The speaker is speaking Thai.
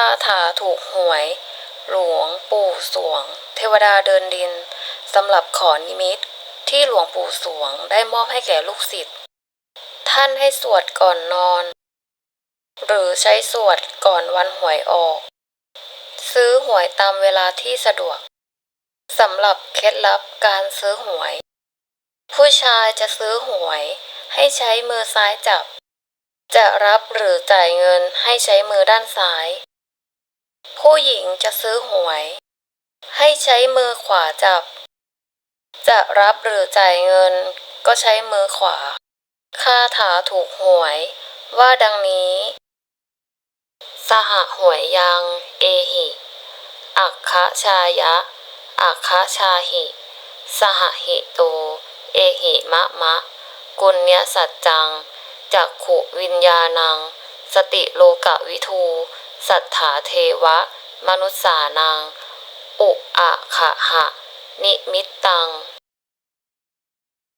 าถาถูกหวย หลวงปู่สวง เทวดาเดินดินสำหรับขอนิมิตที่หลวงปู่สวงได้มอบให้แก่ลูกศิษย์ท่านให้สวดก่อนนอน หรือใช้สวดก่อนวันหวยออก ซื้อหวยตามเวลาที่สะดวกสำหรับเคล็ดลับการซื้อหวย ผู้ชายจะซื้อหวยให้ใช้มือซ้ายจับ จะรับหรือจ่ายเงินให้ใช้มือด้านซ้าย ผู้หญิงจะซื้อหวย ให้ใช้มือขวาจับ จะรับหรือจ่ายเงิน ก็ใช้มือขวาคาถาถูกหวย ว่าดังนี้ สหหวยยัง เอหิอักขชายะอักขชาหิ สหหิโต เอหิมะมะ กุญญสัจจังจักขุวิญญาณัง สติโลกะวิทู สัทธาเทวะ มนุษสานาง อุอะขะหะ นิมิตตัง